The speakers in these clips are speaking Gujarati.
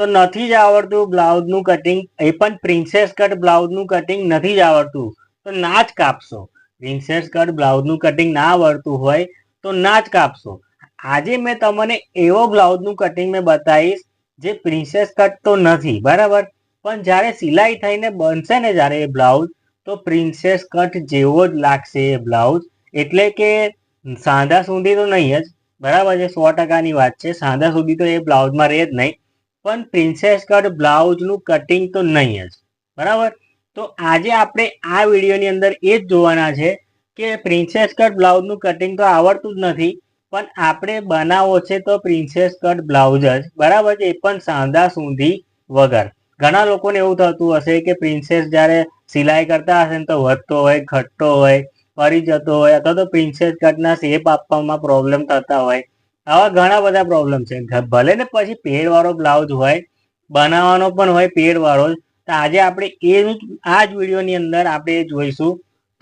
તો નથી જ આવડતું બ્લાઉઝનું કટિંગ એ પણ પ્રિન્સેસ કટ બ્લાઉઝનું કટિંગ નથી જ આવડતું. તો ના જ કાપશો. પ્રિન્સેસ કટ બ્લાઉઝનું કટિંગ ના આવડતું હોય તો ના જ કાપશો. આજે મેં તમને એવો બ્લાઉઝનું કટિંગ મેં બતાવીશ જે પ્રિન્સેસ કટ તો નથી, બરાબર? પણ જ્યારે સિલાઈ થઈને બનશે ને જ્યારે એ બ્લાઉઝ, તો પ્રિન્સેસ કટ જેવો જ લાગશે એ બ્લાઉઝ. એટલે કે સાંધા સુધી તો નહીં જ, બરાબર છે? સો ટકાની વાત છે. સાંધા સુધી તો એ બ્લાઉઝમાં રહે જ નહીં. પણ પ્રિન્સેસ કટ બ્લાઉઝનું કટિંગ તો નહીં જ. બરાબર? તો આજે આપણે આ વિડીયોની અંદર એ જ જોવાના છે કે પ્રિન્સેસ કટ બ્લાઉઝનું કટિંગ તો આવડતું જ નથી, પણ આપણે બનાવો છે તો પ્રિન્સેસ કટ બ્લાઉઝ જ. બરાબર? છે એ પણ સાંધા સુધી વગર. ઘણા લોકોને એવું થતું હશે કે પ્રિન્સેસ જ્યારે સિલાઈ કરતા હશે ને તો વધતો હોય, ઘટતો હોય, ફરી જતો હોય અથવા તો પ્રિન્સેસ કટના શેપ આપવામાં પ્રોબ્લેમ થતા હોય. આવા ઘણા બધા પ્રોબ્લેમ છે. ભલે ને પછી પેડ વાળો બ્લાઉઝ હોય, બનાવવાનો પણ હોય પેડ વાળો તો આજે આપણે એ આ જ વિડીયોની અંદર આપણે જોઈશું.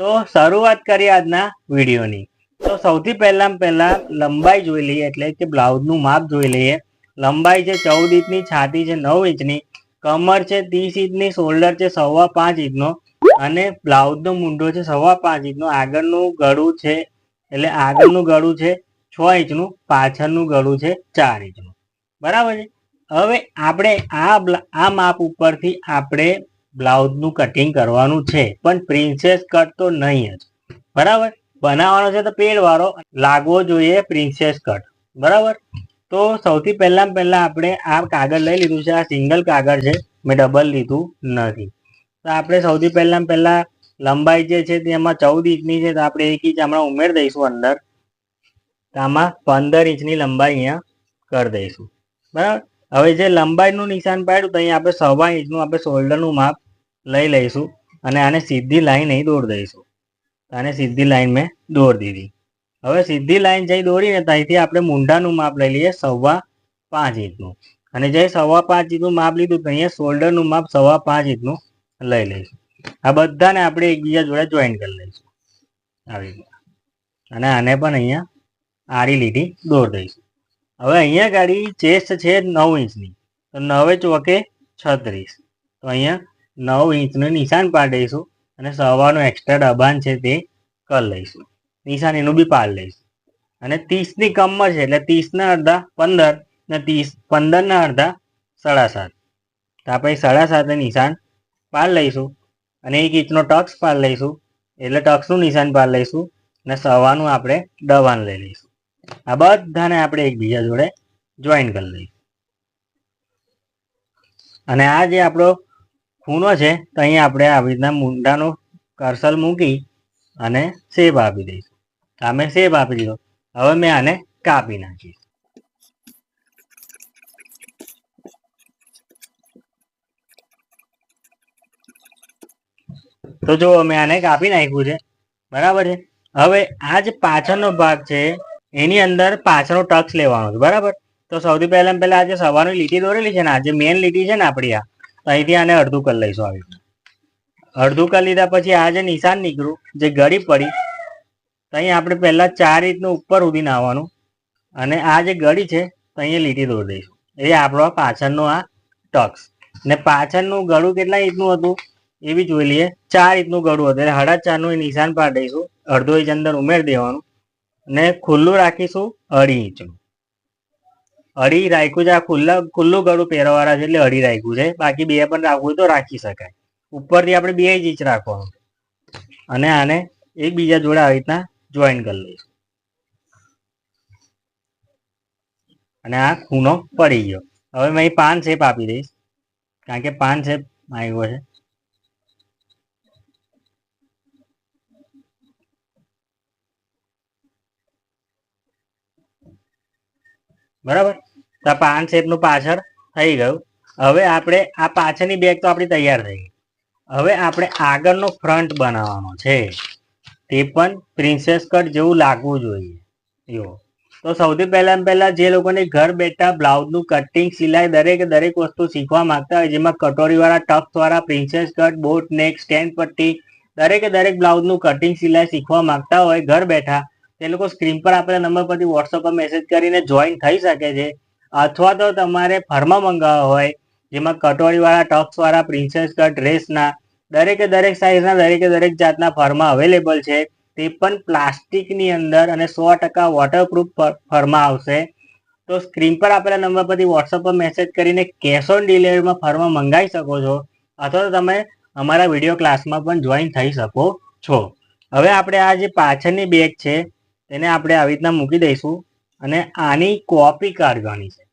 તો શરૂઆત કરીએ આજના વિડીયોની. તો સૌથી પહેલા પહેલા લંબાઈ જોઈ લઈએ, એટલે કે બ્લાઉઝનું માપ જોઈ લઈએ. લંબાઈ છે ચૌદ ઇંચની, છાતી છે નવ ઇંચની, કમર છે ત્રીસ ઇંચની, શોલ્ડર છે સવા પાંચ ઇંચનો અને બ્લાઉઝનો મૂંઢો છે સવા પાંચ ઇંચનો. આગળનું ગળું છે, એટલે આગળનું ગળું છે છ ઇંચનું, પાછળનું ગળું છે ચાર ઇંચનું. બરાબર છે? હવે આપણે આ આ માપ ઉપરથી આપણે બ્લાઉઝનું કટિંગ કરવાનું છે, પણ પ્રિન્સેસ કટ તો નહીં જ. બરાબર? બનાવવાનો છે તો પેડ વાળો લાગવો જોઈએ પ્રિન્સેસ કટ. બરાબર? તો સૌથી પહેલા પહેલા આપણે આ કાગળ લઈ લીધું છે, આ સિંગલ કાગળ છે, મેં ડબલ લીધું નથી. તો આપણે સૌથી પહેલા પહેલા લંબાઈ જે છે તેમાં ચૌદ ઇંચની છે, તો આપણે એક ઇંચ હમણાં ઉમેર દઈશું અંદર. આમાં પંદર ઇંચની લંબાઈ અહીંયા કરી દઈશું. બરાબર? હવે જે લંબાઈનું નિશાન પાડ્યું તો અહીંયા આપણે સવા ઇંચનું આપણે શોલ્ડરનું માપ લઈ લઈશું અને આને સીધી લાઈન અહીં દોરી દઈશું. આને સીધી લાઈન મેં દોરી દીધી. હવે સીધી લાઈન જઈ દોરીને ત્યાંથી આપણે મૂંઢાનું માપ લઈ લઈએ સવા પાંચ ઇંચનું. અને જે સવા પાંચ ઇંચનું માપ લીધું તો અહીંયા શોલ્ડરનું માપ સવા પાંચ ઇંચનું લઈ લઈશું. આ બધાને આપણે એકબીજા જોડે જોઈન કરી લઈશું. આવી રીતે. અને આને પણ અહીંયા આડી લીટી દોર દઈશું. હવે અહીંયા ગાડી ચેસ્ટ છે નવ ઇંચની. તો નવે ચોકે છત્રીસ. તો અહીંયા નવ ઇંચનું નિશાન પાડ દઈશું અને સવાનું એક્સ્ટ્રા દબાણ છે તે કરી લઈશું. નિશાન એનું બી પાડ લઈશું. અને ત્રીસની કમર છે એટલે ત્રીસના અડધા પંદર ને ત્રીસ, પંદરના અડધા સાડા સાત તો આપણે સાડા સાતે નિશાન પાડ લઈશું. અને એક ઇંચનો ટક્સ પાડ લઈશું. એટલે ટક્સનું નિશાન પાડ લઈશું. અને સવાનું આપણે દબાણ લઈ લઈશું. આ બધાને આપણે એકબીજા જોડે જોઈન કરી લઈશું અને આ જે આપણો ખૂણો છે, તો અહીંયા આપણે આવી રીતના મૂંડાનું કરસલ મૂકી અને સેબ આપી દઈશું. તો અમે શેપ આપી દીધો. હવે મેં આને કાપી નાખીશ. તો જો મેં આને કાપી નાખ્યું છે. બરાબર છે? હવે આ જે પાછળનો ભાગ છે એની અંદર પાછળનો ટક્સ લેવાનો છે, બરાબર? તો સૌથી પહેલા પહેલા આજે સવારની લીટી દોરેલી છે ને, આજે મેન લીટી છે ને આપણી આ, તો અહીંથી આને અડધું કરી લઈશું આવી અડધું કરી લીધા પછી આ જે નિશાન નીકળ્યું, જે ગળી પડી, તો અહીં આપણે પહેલા ચાર રીતનું ઉપર ઉડીને આવવાનું અને આ જે ગળી છે, તો અહીંયા લીટી દોરી દઈશું. એ આપણો પાછળનો આ ટક્સ. ને પાછળનું ગળું કેટલા ઇંચનું હતું? એ બી જોઈ લઈએ. ચાર ઇંચનું ગળું હતું. એટલે સાડા ચારનું નિશાન પાડી દઈશું. અડધો ઇંચ અંદર ઉમેરી દેવાનું. ને ખુલ્લું રાખીશું અઢી ઇંચનું અઢી રાખ્યું છે, આ ખુલ્લા, ખુલ્લું ગળું પહેરવાવાળા છે એટલે અઢી રાખ્યું છે. બાકી બે પણ રાખવું તો રાખી શકાય. ઉપરથી આપણે બે જ ઇંચ રાખવાનું. અને આને એકબીજા જોડે આવી રીતના જોઈન કરી લઈશું. અને આ ખૂણો પડી ગયો. હવે મેં પાન શેપ આપી દઈશ. કારણ કે પાન શેપ આવ્યો છે. બરાબર? તો પાન શેપનું પાછળ થઈ ગયું. હવે આપણે આ પાછળની બેગ તો આપણી તૈયાર થઈ ગઈ. હવે આપણે આગળનો ફ્રન્ટ બનાવવાનો છે. તે પણ પ્રિન્સેસ કટ જેવું લાગવું જોઈએ. જો તો સૌથી પહેલા પહેલા જે લોકોને ઘર બેઠા બ્લાઉઝનું કટિંગ સિલાઈ દરેક દરેક વસ્તુ શીખવા માંગતા હોય, જેમાં કટોરીવાળા ટક્સવાળા princess cut boat neck stand પટ્ટી, દરેકે દરેક બ્લાઉઝનું કટિંગ સિલાઈ શીખવા માંગતા હોય, ઘર બેઠા તે લોકો સ્ક્રીન પર આપેલા નંબર પરથી વોટ્સઅપ પર મેસેજ કરીને જોઈન થઈ શકે છે. અથવા તો તમારે ફર્મા મંગાવવા હોય, જેમાં કટોરીવાળા, ટક્સવાળા પ્રિન્સેસ કટ ડ્રેસના દરેકે દરેક સાઇઝના દરેકે દરેક જાતના ફર્મા અવેલેબલ છે. તે પણ પ્લાસ્ટિકની અંદર અને સો ટકા વોટરપ્રૂફ ફરમાં આવશે. તો સ્ક્રીન પર આપેલા નંબર પરથી વોટ્સઅપ પર મેસેજ કરીને કેશ ઓન ડિલિવરીમાં ફરમાં મંગાવી શકો છો. અથવા તો તમે અમારા વીડિયો ક્લાસમાં પણ જોઈન થઈ શકો છો. હવે આપણે આ જે પાછળની બેગ છે તેને આપણે આવી રીતના મૂકી દઈશું અને આની કોપી કાઢવાની છે.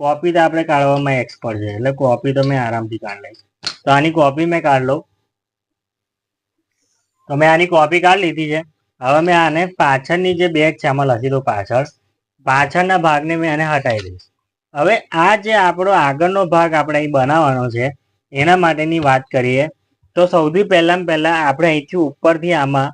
કોપી તો આપણે કાઢવામાં એક્સપર્ટ છે, એટલે કોપી તો મેં આરામથી કાઢી લઈશ. તો આની કોપી મેં કાઢ લઉં. તો મેં આની કોપી કાઢ લીધી છે. હવે મેં આને પાછળની જે બેગ છે, આમાં લખી દઉં પાછળ. પાછળના ભાગને મેં આને હટાવી દઈશ. હવે આ જે આપણો આગળનો ભાગ આપણે અહીં બનાવવાનો છે, એના માટેની વાત કરીએ, તો સૌથી પહેલાં પહેલાં આપણે અહીંથી ઉપરથી આમાં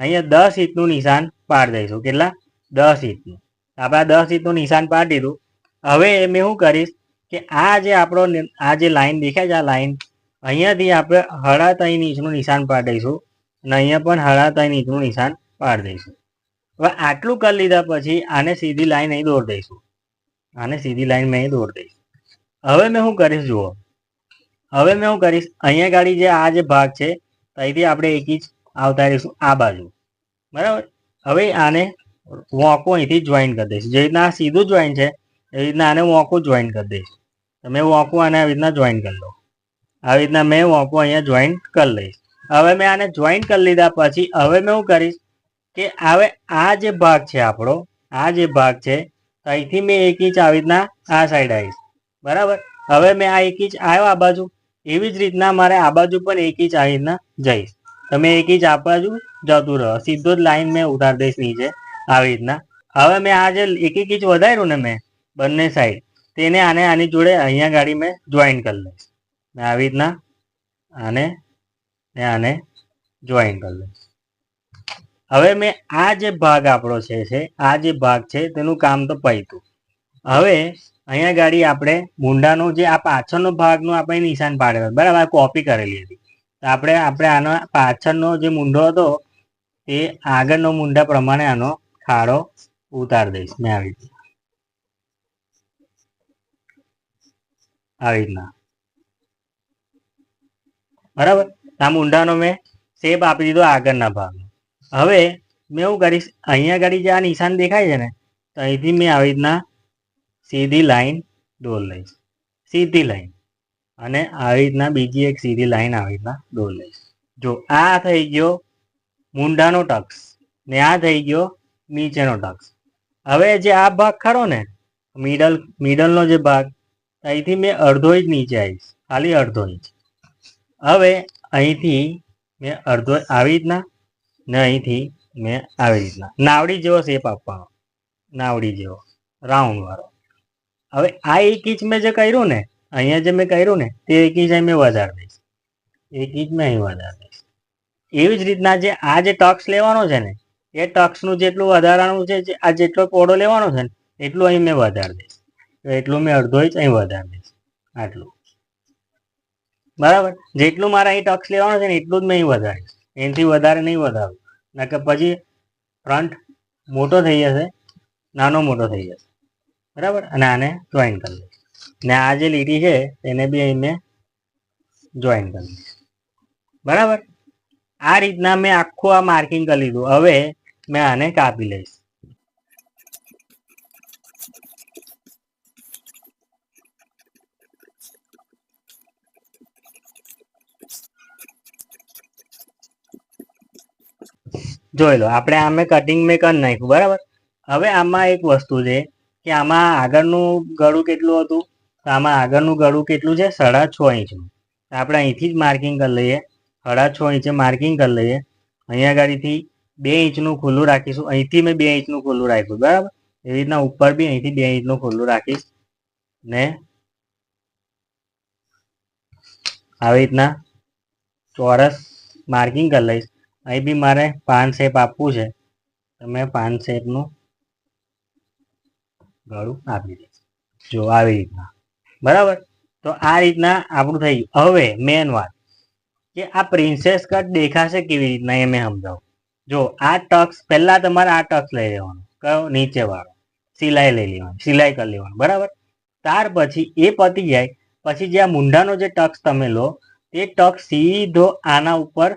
અહીંયા દસ ઇંચનું નિશાન પાડી દઈશું કેટલા? દસ ઇંચનું આપણે દસ ઇંચનું નિશાન પાડી દીધું. હવે મેં શું કરીશ કે આ જે આપણો આ જે લાઈન દેખાય છે, આ લાઈન, અહીંયાથી આપણે હળા ત્રણ ઇંચનું નિશાન પાડી દઈશું અને અહીંયા પણ હળા ત્રણ ઇંચનું નિશાન પાડી દઈશું. હવે આટલું કરી લીધા પછી આને સીધી લાઈન અહીં દોર દઈશું. આને સીધી લાઈન મેં અહીં દોર દઈશ. હવે મેં શું કરીશ જુઓ. હવે મેં શું કરીશ? અહીંયા ગાડી જે આ જે ભાગ છે, અહીંથી આપણે એક ઇંચ આવતા રહીશું આ બાજુ. બરાબર? હવે આને વોંકો અહીંથી જોઈન કરી દઈશ. જે રીતના સીધું જોઈન છે, એ રીતના આને વોંકો જોઈન કરી દઈશ. તમે વોંકો આને આવી રીતના જોઈન કરી લો. આવી રીતના મેં વોંકો અહીંયા જોઈન કરી લઈશ. હવે મેં આને જોઈન કરી લીધા પછી હવે મેં શું કરીશ કે હવે આ જે ભાગ છે આપણો, આ જે ભાગ છે અહીંથી મેં એક ઇંચ આવી રીતના આ સાઈડ આવીશ. બરાબર? હવે મેં આ એક ઇંચ આવ્યો આ બાજુ. એવી જ રીતના મારે આ બાજુ પણ એક ઇંચ આવી રીતના જઈશ. તમે એક ઇંચ આ જતું રહો. સીધો જ લાઈન મેં ઉતાર દઈશ નીચે. આવી રીતના. હવે મેં આ જે એક એક ઇંચ વધાર્યું ને મેં બંને સાઈડ તેને આને આની જોડે અહીંયા ગાડી મેં જોઈન કરી લઈશ. મેં આવી રીતના આને ને આને જોઈન કરી લઈશ. હવે મેં આ જે ભાગ આપણો છે આ જે ભાગ છે, તેનું કામ તો પૈતું. હવે અહીંયા ગાડી આપણે મુંડાનો જે આ પાછળનો ભાગનો આપણે નિશાન પાડેલો. બરાબર કોપી કરેલી હતી. આપણે આપણે આનો પાછળનો જે મુંડો હતો, એ આગળનો મુંડા પ્રમાણે આનો ખાડો ઉતાર દઈશ મેં આવી રીતે. આવી રીતના. બરાબર? આ મુંડાનો મેં શેપ આપી દીધો આગળના ભાગનો. હવે મેં એવું કરીશ, અહીંયા ગાડી જે આ નિશાન દેખાય છે ને, તો અહીંથી મેં આવી રીતના સીધી લાઈન દોર લઈશ. સીધી લાઈન. અને આવી રીતના બીજી એક સીધી લાઈન આવી રીતના દોર લઈશ. જો આ થઈ ગયો મુંડાનો ટક્સ ને આ થઈ ગયો નીચેનો ટક્સ. હવે જે આ ભાગ ખરો ને મિડલ મિડલનો જે ભાગ, અહીંથી મેં અડધો ઇંચ નીચે આવીશ, ખાલી અડધો ઇંચ હવે અહીંથી મેં અડધો આવી રીતના ને અહીંથી મેં આવી રીતના. નાવડી જેવો શેપ આપવાનો, નાવડી જેવો રાઉન્ડ વાળો. હવે આ એક ઇંચ મેં જે કર્યું ને અહીંયા જે મેં કર્યું ને, તે એક ઇંચ અહીં મેં વધારી દઈશ. એક ઇંચ મેં અહીં વધારી દઈશ. એવી જ રીતના જે આ જે ટક્સ લેવાનો છે ને, એ ટક્સનું જેટલું વધારાનું છે આ જેટલો પોડો લેવાનો છે ને, એટલું અહીં મેં વધારી દઈશ. એટલું મેં અડધો ઇંચ અહીં વધારી દઈશ. આટલું. બરાબર? જેટલું મારે અહીં ટક્સ લેવાનો છે ને, એટલું જ મેં અહીં વધારીશ. એનાથી વધારે નહીં વધારું. નકર પછી ફ્રન્ટ મોટો થઈ જશે, નાનો મોટો થઈ જશે. બરાબર? અને આને જોઈન કરી લઈશ ને આ જે લીટી છે, એને બી અહીં મેં જોઈન કરી બરાબર? આ રીતના મેં આખું આ માર્કિંગ કરી લીધું. હવે મેં આને કાપી લઈશ. જોઈ લો, આપણે આમે કટિંગ મેં કરી નાખ્યું. બરાબર? હવે આમાં એક વસ્તુ છે કે આમાં આગળનું ગળું કેટલું હતું? તો આમાં આગળનું ગળું કેટલું છે? સાડા છ ઇંચનું. આપણે અહીંથી જ માર્કિંગ કરી લઈએ. સાડા છ ઇંચે માર્કિંગ કરી લઈએ. અહીંયા ગાડીથી બે ઇંચનું ખુલ્લું રાખીશું. અહીંથી મેં બે ઇંચનું ખુલ્લું રાખ્યું, બરાબર? એવી રીતના ઉપર બી અહીંથી બે ઇંચનું ખુલ્લું રાખીશ. ને આવી રીતના ચોરસ માર્કિંગ કરી લઈશ. અહીં બી મારે પાન શેપ આપવું છે. તો મેં પાન શેપનું ગળું આપી દઈશ. જો આવી રીતના. બરાબર? તો આ રીતના આપણું થઈ ગયું. હવે મેન વાત કે આ પ્રિન્સેસ કટ દેખાશે કેવી રીતના એ મેં સમજાવું. જો આ ટક્સ પહેલા તમારે આ ટક્સ લઈ લેવાનો. કયો? નીચે વાળો સિલાઈ લઈ લેવાની. સિલાઈ કરી લેવાનું. બરાબર? ત્યાર પછી એ પતી જાય. પછી જે આ મુંડાનો જે ટક્સ તમે લો તે ટક્સ સીધો આના ઉપર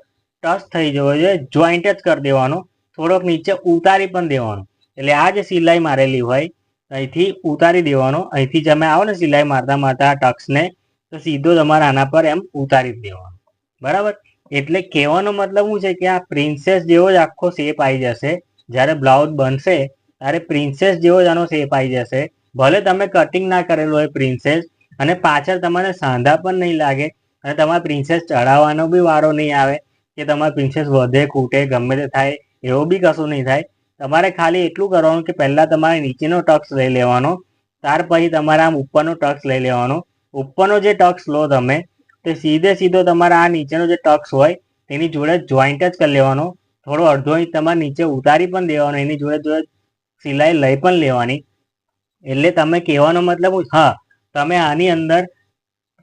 ટચ થઈ જવો જોઈએ. જોઈન્ટ જ કરી દેવાનો. થોડોક નીચે ઉતારી પણ દેવાનો. એટલે આ જે સિલાઈ મારેલી હોય અહીંથી ઉતારી દેવાનો. અહીંથી તમે આવો ને સિલાઈ મારતા મારતા ટક્સને તો સીધો તમારે આના પર એમ ઉતારી દેવાનો. બરાબર? એટલે કહેવાનો મતલબ શું છે કે આ પ્રિન્સેસ જેવો જ આખો શેપ આવી જશે. જ્યારે બ્લાઉઝ બનશે, ત્યારે પ્રિન્સેસ જેવો જ આનો શેપ આવી જશે. ભલે તમે કટિંગ ના કરેલું હોય પ્રિન્સેસ અને પાછળ તમારે સાંધા પણ નહીં લાગે, અને તમારે પ્રિન્સેસ ચડાવવાનો બી વારો નહીં આવે, કે તમારે પ્રિન્સેસ વધે, ખૂટે, ગમે તે થાય, એવું બી કશું નહીં થાય. તમારે ખાલી એટલું કરવાનું કે પહેલાં તમારે નીચેનો ટક્સ લઈ લેવાનો, ત્યાર પછી તમારે આમ ઉપરનો ટક્સ લઈ લેવાનો. ઉપરનો જે ટક્સ લો તમે, તે સીધે સીધો તમારા આ નીચેનો જે ટક્સ હોય, તેની જોડે જોઈન્ટ જ કરી લેવાનો. થોડો અડધો ઇંચ તમારે નીચે ઉતારી પણ દેવાનો, એની જોડે જોડે સિલાઈ લઈ પણ લેવાની. એટલે તમે કહેવાનો મતલબ હા તમે આની અંદર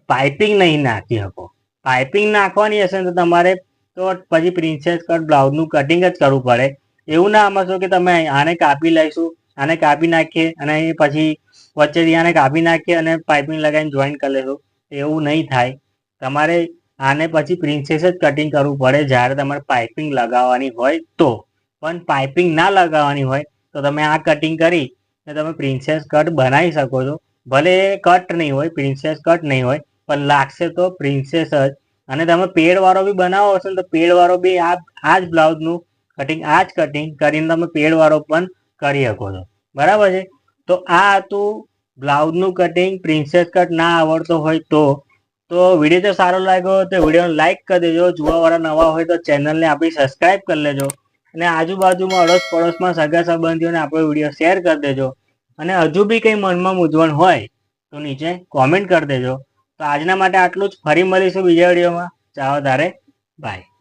પાઇપિંગ નહીં નાખી શકો. પાઇપિંગ નાખવાની હશે તો તમારે તો પછી પ્રિન્સેસ કટ બ્લાઉઝનું કટિંગ જ કરવું પડે. એવું ના સમજો કે તમે આને કાપી લઈશું આને કાપી નાખીએ અને પછી વચ્ચેથી આને કાપી નાખીએ અને પાઇપિંગ લગાવીને જોઈન કરી લેશું. એવું નહીં થાય. તમારે આને પછી પ્રિન્સેસ જ કટિંગ કરવું પડે જ્યારે તમારે પાઇપિંગ લગાવવાની હોય તો. પણ પાઇપિંગ ના લગાવવાની હોય તો તમે આ કટિંગ કરી ને તમે પ્રિન્સેસ કટ બનાવી શકો છો. ભલે કટ નહીં હોય પ્રિન્સેસ કટ નહીં હોય, પણ લાગશે તો પ્રિન્સેસ જ. અને તમે પેડ વાળો બી બનાવો હશે તો પેડ વાળો બી આ આ જ બ્લાઉઝનું કટિંગ આ જ કટિંગ કરીને તમે પેડ વાળો પણ કરી શકો છો. બરાબર છે? તો આ હતું બ્લાઉઝનું કટિંગ પ્રિન્સેસ કટ ના આવડતો હોય તો તો વીડિયો જો સારો લાગ્યો તો વિડીયોને લાઈક કરી દેજો. જોવાવાળા નવા હોય તો ચેનલને આપણી સબસ્ક્રાઈબ કરી લેજો. અને આજુબાજુમાં અડોશ પડોશમાં સગા સંબંધીઓને આપણો વીડિયો શેર કરી દેજો. અને હજુ બી કંઈ મનમાં મૂંઝવણ હોય તો નીચે કોમેન્ટ કરી દેજો. તો આજના માટે આટલું જ. ફરી મળીશું બીજા વિડીયોમાં ચાલો તારે. બાય